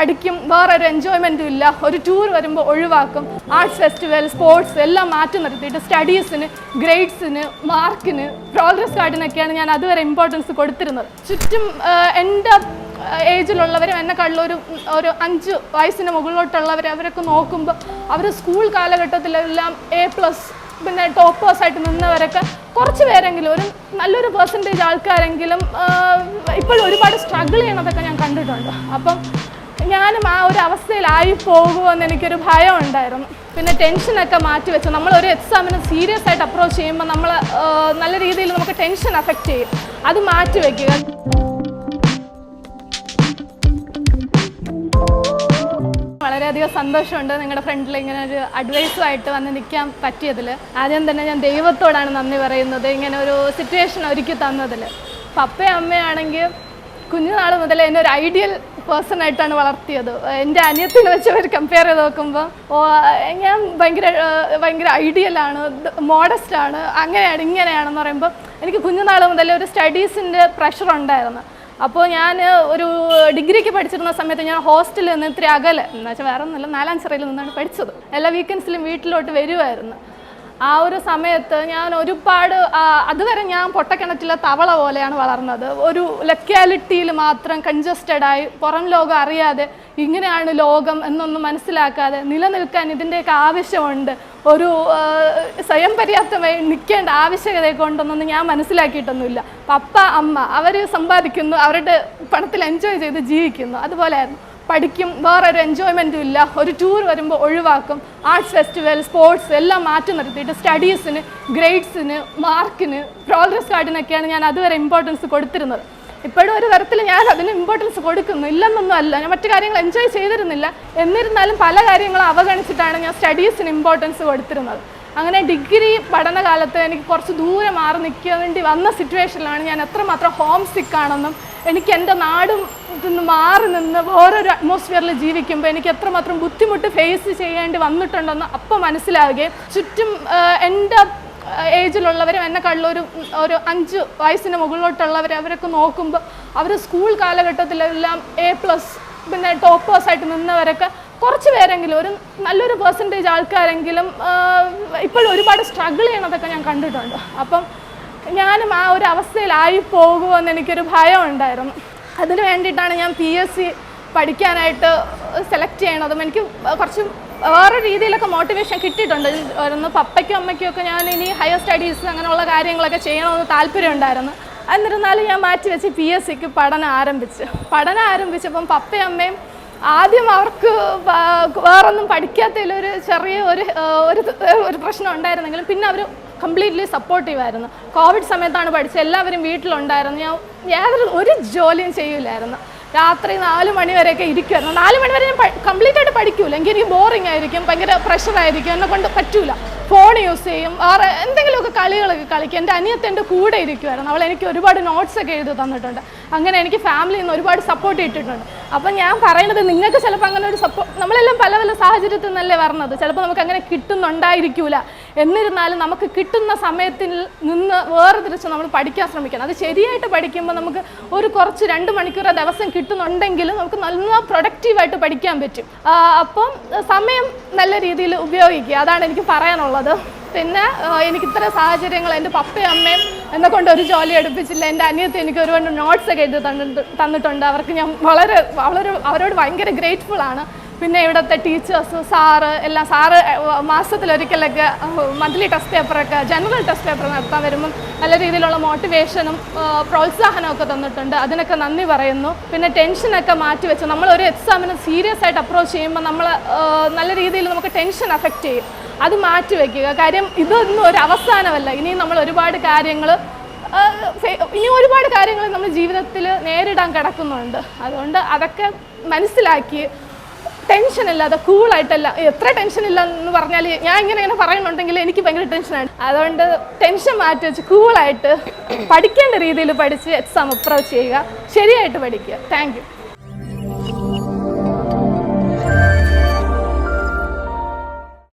പഠിക്കും വേറെ ഒരു എൻജോയ്മെന്റും ഇല്ല. ഒരു ടൂർ വരുമ്പോൾ ഒഴിവാക്കും. ആർട്സ് ഫെസ്റ്റിവൽ സ്പോർട്സ് എല്ലാം മാറ്റി നിർത്തിയിട്ട് സ്റ്റഡീസിന് ഗ്രേഡ്സിന് മാർക്കിന് പ്രോഗ്രസ് കാർഡിനൊക്കെയാണ് ഞാൻ അതുവരെ ഇമ്പോർട്ടൻസ് കൊടുത്തിരുന്നത്. ചുറ്റും എന്റെ ഏജിലുള്ളവരും എന്നെക്കാളും ഒരു ഒരു അഞ്ച് വയസ്സിന് മുകളിലോട്ടുള്ളവർ അവരൊക്കെ നോക്കുമ്പോൾ അവർ സ്കൂൾ കാലഘട്ടത്തിലെല്ലാം എ പ്ലസ് പിന്നെ ടോപ്പേഴ്സ് ആയിട്ട് നിന്നവരൊക്കെ കുറച്ച് പേരെങ്കിലും ഒരു നല്ലൊരു പെർസെന്റേജ് ആൾക്കാരെങ്കിലും ഇപ്പോഴും ഒരുപാട് സ്ട്രഗിൾ ചെയ്യണതൊക്കെ ഞാൻ കണ്ടിട്ടുണ്ട്. അപ്പം ഞാനും ആ ഒരു അവസ്ഥയിലായി പോകുമെന്ന് എനിക്കൊരു ഭയം ഉണ്ടായിരുന്നു. പിന്നെ ടെൻഷനൊക്കെ മാറ്റി വെച്ചു നമ്മൾ ഒരു എക്സാമിന് സീരിയസ് ആയിട്ട് അപ്രോച്ച് ചെയ്യുമ്പോൾ നമ്മൾ നല്ല രീതിയിൽ നമുക്ക് ടെൻഷൻ അഫക്റ്റ് ചെയ്യും. അത് മാറ്റി വയ്ക്കുക വളരെയധികം സന്തോഷമുണ്ട് നിങ്ങളുടെ ഫ്രണ്ടിൽ ഇങ്ങനെ ഒരു അഡ്വൈസുമായിട്ട് വന്ന് നിൽക്കാൻ പറ്റിയതിൽ. ആദ്യം തന്നെ ഞാൻ ദൈവത്തോടാണ് നന്ദി പറയുന്നത് ഇങ്ങനെ ഒരു സിറ്റുവേഷൻ ഒരുക്കി തന്നതിൽ. പപ്പയും അമ്മയാണെങ്കിൽ കുഞ്ഞുനാൾ മുതൽ എന്നെ ഒരു ഐഡിയൽ പേഴ്സൺ ആയിട്ടാണ് വളർത്തിയത്. എന്റെ അനിയത്തിനെ വെച്ച് അവർ കമ്പയർ ചെയ്ത് നോക്കുമ്പോൾ ഞാൻ ഭയങ്കര ഭയങ്കര ഐഡിയലാണ് ആണ് അങ്ങനെയാണ് ഇങ്ങനെയാണെന്ന് പറയുമ്പോൾ എനിക്ക് കുഞ്ഞുനാൾ മുതൽ ഒരു സ്റ്റഡീസിന്റെ പ്രഷർ ഉണ്ടായിരുന്നു. അപ്പോൾ ഞാൻ ഒരു ഡിഗ്രിക്ക് പഠിച്ചിരുന്ന സമയത്ത് ഞാൻ ഹോസ്റ്റലിൽ നിന്ന് ഇത്തിരി അകലെ എന്ന് വെച്ചാൽ വേറെ ഒന്നുമില്ല നാലാം ചെറിയിൽ നിന്നാണ് പഠിച്ചത്. എല്ലാ വീക്കെൻഡ്സിലും വീട്ടിലോട്ട് വരുമായിരുന്നു ആ ഒരു സമയത്ത് ഞാൻ ഒരുപാട് അതുവരെ ഞാൻ പൊട്ടക്കിണറ്റിലെ തവള പോലെയാണ് വളർന്നത്. ഒരു ലൊക്കാലിറ്റിയിൽ മാത്രം കൺജസ്റ്റഡ് ആയി പുറം ലോകം അറിയാതെ ഇങ്ങനെയാണ് ലോകം എന്നൊന്നും മനസ്സിലാക്കാതെ നിലനിൽക്കാൻ ഇതിന്റെയൊക്കെ ആവശ്യമുണ്ട്. ഒരു സ്വയം പര്യാപ്തമായി നിൽക്കേണ്ട ആവശ്യകതയെ കൊണ്ടൊന്നും ഞാൻ മനസ്സിലാക്കിയിട്ടൊന്നുമില്ല. പപ്പ അമ്മ അവർ സമ്പാദിക്കുന്നു അവരുടെ പണത്തിൽ എൻജോയ് ചെയ്ത് ജീവിക്കുന്നു. അതുപോലെയായിരുന്നു. പഠിക്കും വേറൊരു എൻജോയ്മെന്റും ഇല്ല. ഒരു ടൂർ വരുമ്പോൾ ഒഴിവാക്കും. ആർട്സ് ഫെസ്റ്റിവൽ സ്പോർട്സ് എല്ലാം മാറ്റി നിർത്തിയിട്ട് സ്റ്റഡീസിന് ഗ്രേഡ്സിന് മാർക്കിന് പ്രോഗ്രസ് കാർഡിനൊക്കെയാണ് ഞാൻ അതുവരെ ഇമ്പോർട്ടൻസ് കൊടുത്തിരുന്നത്. ഇപ്പോഴും ഒരു തരത്തിൽ ഞാൻ അതിന് ഇമ്പോർട്ടൻസ് കൊടുക്കുന്നു. ഇല്ലെന്നൊന്നും അല്ല. ഞാൻ മറ്റു കാര്യങ്ങൾ എൻജോയ് ചെയ്തിരുന്നില്ല. എന്നിരുന്നാലും പല കാര്യങ്ങളും അവഗണിച്ചിട്ടാണ് ഞാൻ സ്റ്റഡീസിന് ഇമ്പോർട്ടൻസ് കൊടുത്തിരുന്നത്. അങ്ങനെ ഡിഗ്രി പഠനകാലത്ത് എനിക്ക് കുറച്ച് ദൂരെ മാറി നിൽക്കേണ്ടി വന്ന സിറ്റുവേഷനിലാണ് ഞാൻ എത്രമാത്രം ഹോം സിക്കാണെന്നും എനിക്ക് എന്റെ നാടും നിന്ന് മാറി നിന്ന് ഓരോരോ അറ്റ്മോസ്ഫിയറിൽ ജീവിക്കുമ്പോൾ എനിക്ക് എത്രമാത്രം ബുദ്ധിമുട്ട് ഫേസ് ചെയ്യേണ്ടി വന്നിട്ടുണ്ടെന്ന് അപ്പം മനസ്സിലാവുകയും ചുറ്റും എന്റെ ഏജിലുള്ളവരും എന്നെക്കാളും ഒരു ഒരു അഞ്ച് വയസ്സിന് മുകളിലോട്ടുള്ളവർ അവരൊക്കെ നോക്കുമ്പോൾ അവർ സ്കൂൾ കാലഘട്ടത്തിലെല്ലാം എ പ്ലസ് പിന്നെ ടോപ്പേഴ്സ് ആയിട്ട് നിന്നവരൊക്കെ കുറച്ച് പേരെങ്കിലും ഒരു നല്ലൊരു പെർസെന്റേജ് ആൾക്കാരെങ്കിലും ഇപ്പോഴും ഒരുപാട് സ്ട്രഗിൾ ചെയ്യണതൊക്കെ ഞാൻ കണ്ടിട്ടുണ്ട്. അപ്പം ഞാനും ആ ഒരു അവസ്ഥയിലായി പോകുമെന്ന് എനിക്കൊരു ഭയം ഉണ്ടായിരുന്നു. അതിന് വേണ്ടിയിട്ടാണ് ഞാൻ പി എസ് സി പഠിക്കാനായിട്ട് സെലക്ട് ചെയ്യണതും എനിക്ക് കുറച്ച് വേറെ രീതിയിലൊക്കെ മോട്ടിവേഷൻ കിട്ടിയിട്ടുണ്ട്. ഒന്ന് പപ്പയ്ക്കും അമ്മയ്ക്കും ഒക്കെ ഞാൻ ഇനി ഹയർ സ്റ്റഡീസ് അങ്ങനെയുള്ള കാര്യങ്ങളൊക്കെ ചെയ്യണമെന്ന് താല്പര്യം ഉണ്ടായിരുന്നു. എന്നിരുന്നാലും ഞാൻ മാറ്റി വെച്ച് പി എസ് സിക്ക് പഠനം ആരംഭിച്ച്. പഠനം ആരംഭിച്ചപ്പം പപ്പയും അമ്മയും ആദ്യം അവർക്ക് വേറൊന്നും പഠിക്കാത്തതിലൊരു ചെറിയ ഒരു ഒരു പ്രശ്നം ഉണ്ടായിരുന്നെങ്കിലും പിന്നെ അവർ കംപ്ലീറ്റ്ലി സപ്പോർട്ടീവ് ആയിരുന്നു. കോവിഡ് സമയത്താണ് പഠിച്ചത്. എല്ലാവരും വീട്ടിലുണ്ടായിരുന്നു. ഞാൻ യാതൊരു ഒരു ജോലിയും ചെയ്യില്ലായിരുന്നു രാത്രി നാല് മണിവരെയൊക്കെ ഇരിക്കുമായിരുന്നു നാല് മണിവരെ ഞാൻ കംപ്ലീറ്റ് ആയിട്ട് പഠിക്കൂല. എനിക്ക് എനിക്ക് ബോറിംഗ് ആയിരിക്കും ഭയങ്കര പ്രഷർ ആയിരിക്കും എന്നെ കൊണ്ട് പറ്റൂല. ഫോൺ യൂസ് ചെയ്യും വേറെ എന്തെങ്കിലുമൊക്കെ കളികളൊക്കെ കളിക്കും. എന്റെ അനിയത്തെ എന്റെ കൂടെ ഇരിക്കുമായിരുന്നു അവൾ എനിക്ക് ഒരുപാട് നോട്ട്സ് ഒക്കെ എഴുതി തന്നിട്ടുണ്ട്. അങ്ങനെ എനിക്ക് ഫാമിലിയിൽ നിന്ന് ഒരുപാട് സപ്പോർട്ട് ഇട്ടിട്ടുണ്ട്. അപ്പം ഞാൻ പറയുന്നത് നിങ്ങൾക്ക് ചിലപ്പോൾ അങ്ങനെ ഒരു സപ്പോർട്ട് നമ്മളെല്ലാം പല പല സാഹചര്യത്തിൽ നിന്നല്ലേ വരുന്നത് ചിലപ്പോൾ നമുക്ക് അങ്ങനെ കിട്ടുന്നുണ്ടായിരിക്കൂല. എന്നിരുന്നാലും നമുക്ക് കിട്ടുന്ന സമയത്തിൽ നിന്ന് വേറെ വേർതിരിച്ച് നമ്മൾ പഠിക്കാൻ ശ്രമിക്കണം. അത് ശരിയായിട്ട് പഠിക്കുമ്പോൾ നമുക്ക് ഒരു കുറച്ച് രണ്ട് മണിക്കൂർ ദിവസം കിട്ടുന്നുണ്ടെങ്കിൽ നമുക്ക് നല്ല പ്രൊഡക്റ്റീവായിട്ട് പഠിക്കാൻ പറ്റും. അപ്പം സമയം നല്ല രീതിയിൽ ഉപയോഗിക്കുക. അതാണ് എനിക്ക് പറയാനുള്ളത്. പിന്നെ എനിക്ക് ഇത്ര സാഹചര്യങ്ങൾ എന്റെ പപ്പയും അമ്മയും എന്നെ കൊണ്ട് ഒരു ജോലി എടുപ്പിച്ചില്ല. എന്റെ അനിയത്തി എനിക്ക് ഒരുപാട് നോട്ട്സ് ഒക്കെ എഴുതി തന്നിട്ട് തന്നിട്ടുണ്ട്. അവർക്ക് ഞാൻ വളരെ വളരെ അവരോട് ഭയങ്കര ഗ്രേറ്റ്ഫുൾ ആണ്. പിന്നെ ഇവിടുത്തെ ടീച്ചേഴ്സ് സാറ് എല്ലാം സാറ് മാസത്തിലൊരിക്കലൊക്കെ മന്ത്ലി ടെസ്റ്റ് പേപ്പറൊക്കെ ജനറൽ ടെസ്റ്റ് പേപ്പർ നടത്താൻ വരുമ്പം നല്ല രീതിയിലുള്ള മോട്ടിവേഷനും പ്രോത്സാഹനവും ഒക്കെ തന്നിട്ടുണ്ട്. അതിനൊക്കെ നന്ദി പറയുന്നു. പിന്നെ ടെൻഷനൊക്കെ മാറ്റി നമ്മളൊരു നമ്മൾ ഒരു എക്സാമിന് സീരിയസ് ആയിട്ട് അപ്രോച്ച് ചെയ്യുമ്പോൾ നമ്മൾ നല്ല രീതിയിൽ നമുക്ക് ടെൻഷൻ അഫക്റ്റ് ചെയ്യും. അത് മാറ്റി വയ്ക്കുക കാര്യം ഇതൊന്നും ഒരു അവസാനമല്ല. ഇനിയും നമ്മൾ ഒരുപാട് കാര്യങ്ങൾ ഇനി ഒരുപാട് കാര്യങ്ങൾ നമ്മൾ ജീവിതത്തിൽ നേരിടാൻ കിടക്കുന്നുണ്ട്. അതുകൊണ്ട് അതൊക്കെ മനസ്സിലാക്കി ടെൻഷൻ ഇല്ലാതെ കൂളായിട്ടല്ല എത്ര ടെൻഷൻ ഇല്ല എന്ന് പറഞ്ഞാൽ ഞാൻ ഇങ്ങനെ ഇങ്ങനെ പറയുന്നുണ്ടെങ്കിൽ എനിക്ക് ഭയങ്കര ടെൻഷനാണ് അതുകൊണ്ട് ടെൻഷൻ മാറ്റി വെച്ച് കൂളായിട്ട് പഠിക്കേണ്ട രീതിയിൽ പഠിച്ച് എക്സാം അപ്രോച്ച് ചെയ്യുക. ശരിയായിട്ട് പഠിക്കുക. താങ്ക്